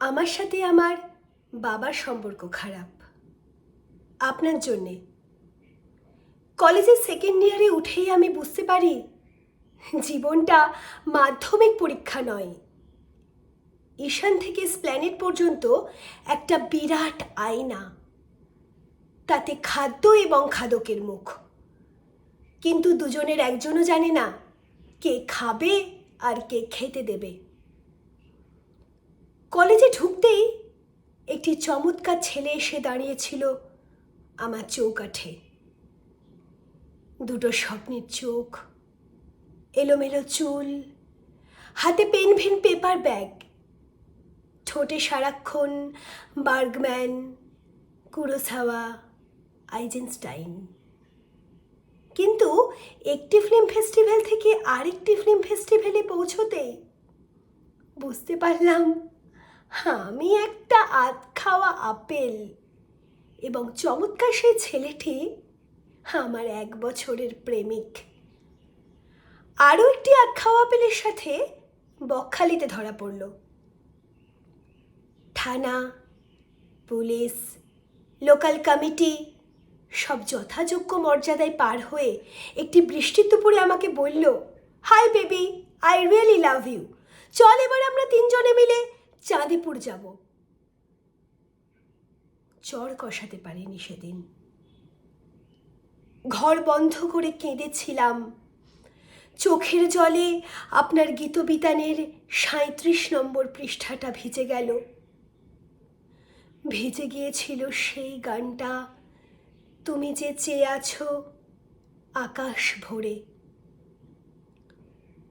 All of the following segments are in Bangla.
আমার সাথে আমার বাবার সম্পর্ক খারাপ। আপনার জন্যে। কলেজের সেকেন্ড ইয়ারে উঠেই আমি বুঝতে পারি, জীবনটা মাধ্যমিক পরীক্ষা নয়। ঈশান থেকে স্প্ল্যানেট পর্যন্ত একটা বিরাট আয়না। তাতে খাদ্য এবং খাদকের মুখ। কিন্তু দুজনের একজনও জানে না, কে খাবে আর কে খেতে দেবে। কলেজে ঢুকতেই একটি চমৎকার ছেলে এসে দাঁড়িয়েছিল আমার চৌকাঠে। দুটো স্বপ্নের চোখ, এলোমেলো চুল, হাতে পেন ভেন পেপার ব্যাগ, ঠোঁটে সারাক্ষণ বার্গম্যান, কুরোসাওয়া, আইজেনস্টাইন। কিন্তু একটি ফিল্ম ফেস্টিভ্যাল থেকে আরেকটি ফিল্ম ফেস্টিভ্যালে পৌঁছতেই বুঝতে পারলাম আমি একটা আধ খাওয়া আপেল এবং চমৎকার সেই ছেলেটি আমার এক বছরের প্রেমিক। আরও একটি আধ খাওয়া আপেলের সাথে বকখালিতে ধরা পড়ল। থানা, পুলিশ, লোকাল কমিটি সব যথাযোগ্য মর্যাদায় পার হয়ে একটি বৃষ্টির দুপুরে আমাকে বলল, hi baby, I really love you. চল এবার আমরা তিনজনে মিলে চাঁদিপুর যাব। চর কষাতে পারিনি সেদিন। ঘর বন্ধ করে কেঁদেছিলাম। চোখের জলে আপনার গীতবিতানের সাঁত্রিশ নম্বর পৃষ্ঠাটা ভিজে গেল। ভিজে গিয়েছিল সেই গানটা। তুমি যে চেয়ে আছো আকাশ ভরে।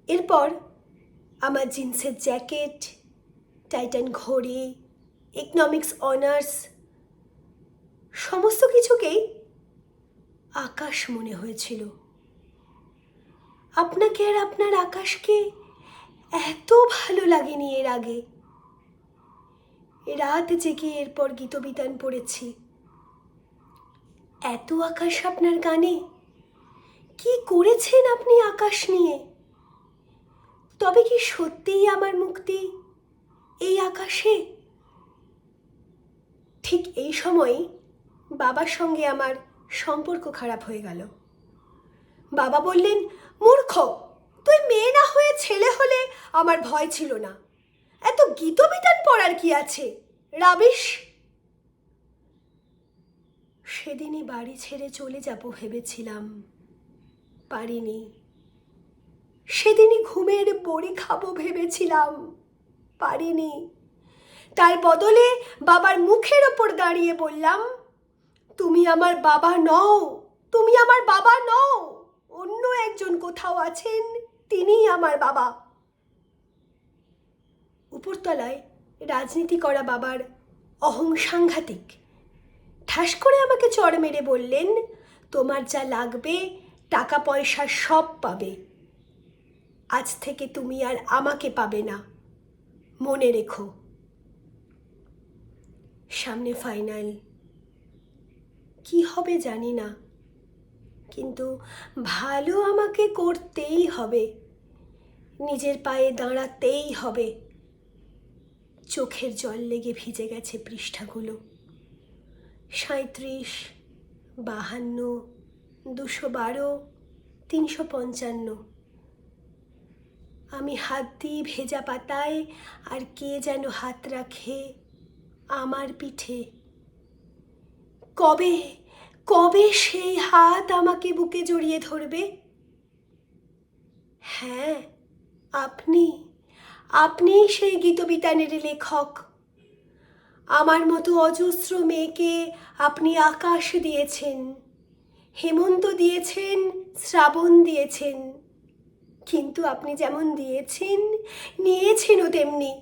এরপর আমার জিন্সের জ্যাকেট টাইটান ঘড়ি ইকনমিক্স অনার্স সমস্ত কিছুকেই আকাশ মনে হয়েছিল। আপনাকে আর আপনার আকাশকে এত ভালো লাগেনি এর আগে। রাত জেগে এরপর গীতবিতান পড়েছি। এত আকাশ আপনার গানে কি করেছেন আপনি আকাশ নিয়ে? তবে কি সত্যিই আমার মুক্তি? এই আকাশে? ঠিক এই সময় বাবার সঙ্গে আমার সম্পর্ক খারাপ হয়ে গেল। বাবা বললেন, মূর্খ, তুই মেয়ে না হয়ে ছেলে হলে আমার ভয় ছিল না। এত গীতবিতান পড়ার কি আছে? রাবিশ? সেদিনই বাড়ি ছেড়ে চলে যাব ভেবেছিলাম, পারিনি। সেদিনই ঘুমের বড়ি খাব ভেবেছিলাম। পারিনি। তার বদলে বাবার মুখের ওপর দাঁড়িয়ে বললাম, তুমি আমার বাবা নও, তুমি আমার বাবা নও। অন্য একজন কোথাও আছেন, তিনিই আমার বাবা। উপরতলায় রাজনীতি করা বাবার অহং সাংঘাতিক। ঠাস করে আমাকে চড় মেরে বললেন, তোমার যা লাগবে টাকা পয়সা সব পাবে। আজ থেকে তুমি আর আমাকে পাবে না। মনে রেখো। সামনে ফাইনাল কি হবে জানি না, কিন্তু ভালো আমাকে করতেই হবে। নিজের পায়ে দাঁড়াতেই হবে। চোখের জল লেগে ভিজে গেছে পৃষ্ঠাগুলো। সাঁত্রিশ বাহান্ন, দুশো বারো, তিনশো পঞ্চান্ন। আমি হাত দিই ভেজা পাতায় আর কে যেন হাত রাখে আমার পিঠে। কবে কবে সেই হাত আমাকে বুকে জড়িয়ে ধরবে? হ্যাঁ আপনি আপনি সেই গীতবিতানের লেখক। আমার মতো অজস্র মেয়েকে আপনি আকাশ দিয়েছেন, হেমন্ত দিয়েছেন, শ্রাবণ দিয়েছেন। কিন্তু আপনি যেমন দিয়েছেন, নিয়েছেনও তেমনি।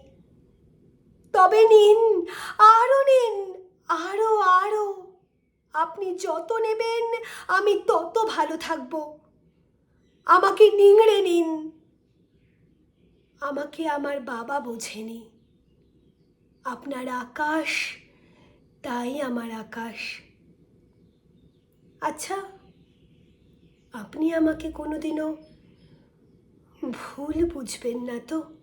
তবে নিন, আরও নিন, আরও আরও। আপনি যত নেবেন, আমি তত ভালো থাকব। আমাকে নিংড়ে নিন। আমাকে আমার বাবা বোঝেনি। আপনার আকাশ, তাই আমার আকাশ। আচ্ছা আপনি আমাকে কোনোদিনও ভুল বুঝবেন না তো।